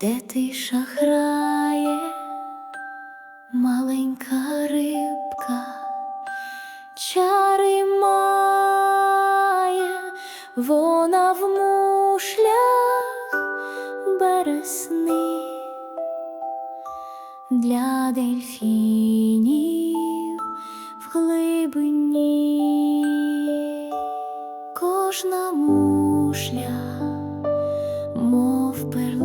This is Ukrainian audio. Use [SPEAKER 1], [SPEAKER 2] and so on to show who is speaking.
[SPEAKER 1] де тиша грає, маленька рибка, чари має, вона в мушлях бересни для дельфінів в глибині. Кожна мушля, мов перла.